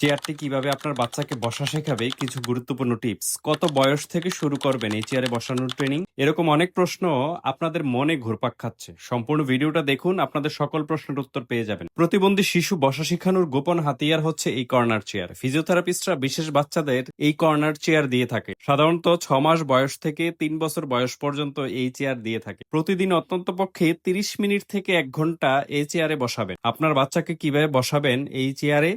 চেয়ারটি কীভাবে আপনার বাচ্চাকে বসা শেখাবে? কিছু গুরুত্বপূর্ণ টিপস কত বয়স থেকে শুরু করবেন এই চেয়ারে বসানোর ট্রেনিং এরকম অনেক প্রশ্ন আপনাদের মনে ঘুরপাক খাচ্ছে। সম্পূর্ণ ভিডিওটা দেখুন, আপনাদের সকল প্রশ্নের উত্তর পেয়ে যাবেন। প্রতিবন্ধী শিশু বসা শেখানোর গোপন হাতিয়ার হচ্ছে এই কর্নার চেয়ার ফিজিওথেরাপিস্টরা বিশেষ বাচ্চাদের এই কর্নার চেয়ার দিয়ে থাকে। সাধারণত ছ মাস বয়স থেকে তিন বছর বয়স পর্যন্ত এই চেয়ার দিয়ে থাকে। প্রতিদিন অত্যন্ত পক্ষে তিরিশ মিনিট থেকে এক ঘণ্টা এই চেয়ারে বসাবেন। আপনার বাচ্চাকে কীভাবে বসাবেন এই চেয়ারে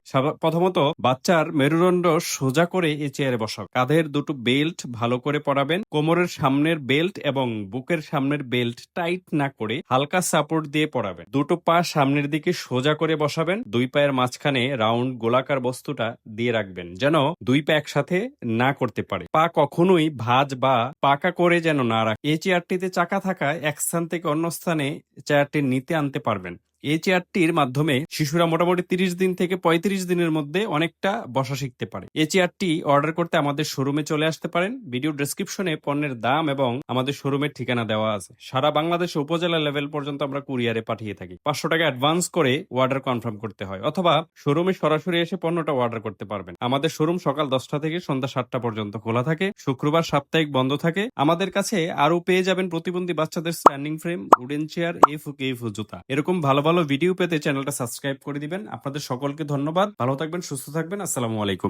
প্রথমত বাচ্চার মেরুদণ্ড সোজা করে এই চেয়ারে বসাবেন কাঁধের দুটো বেল্ট ভালো করে পরাবেন। কোমরের সামনের বেল্ট এবং বুকের সামনের বেল্ট টাইট না করে হালকা সাপোর্ট দিয়ে পরাবেন। দুটো পা সামনের দিকে সোজা করে বসাবেন। দুই পায়ের মাঝখানে রাউন্ড গোলাকার বস্তুটা দিয়ে রাখবেন যেন দুই পা একসাথে না করতে পারে। পা কখনোই ভাজ বা পাকা করে যেন না রাখে এই চেয়ারটিতে চাকা থাকায় এক স্থান থেকে অন্য স্থানে চেয়ারটি নিতে আনতে পারবেন। এই চেয়ারটির মাধ্যমে শিশুরা মোটামুটি তিরিশ দিন থেকে পঁয়ত্রিশ দিনের মধ্যে অনেকটা বসা শিখতে পারে। এই চেয়ারটি অর্ডার করতে আমাদের শোরুমে চলে আসতে পারেন। ভিডিও ডেসক্রিপশনে পণ্যের দাম এবং আমাদের শোরুমের ঠিকানা দেওয়া আছে। সারা বাংলাদেশে উপজেলা লেভেল পর্যন্ত আমরা কুরিয়ারে পাঠিয়ে থাকি। পাঁচশো টাকা অ্যাডভান্স করে অর্ডার কনফার্ম করতে হয় অথবা শোরুমে সরাসরি এসে পণ্যটা অর্ডার করতে পারবেন। আমাদের শোরুম সকাল দশটা থেকে সন্ধ্যা সাতটা পর্যন্ত খোলা থাকে। শুক্রবার সাপ্তাহিক বন্ধ থাকে। আমাদের কাছে আরও পেয়ে যাবেন প্রতিবন্ধী বাচ্চাদের স্ট্যান্ডিং ফ্রেম, উডেন চেয়ার এ ফু কে ফু জুতা। এরকম ভালো ভালো ভিডিও পেতে চ্যানেলটা সাবস্ক্রাইব করে দিবেন। আপনাদের সকলকে ধন্যবাদ। ভালো থাকবেন সুস্থ থাকবেন। আসসালামু আলাইকুম।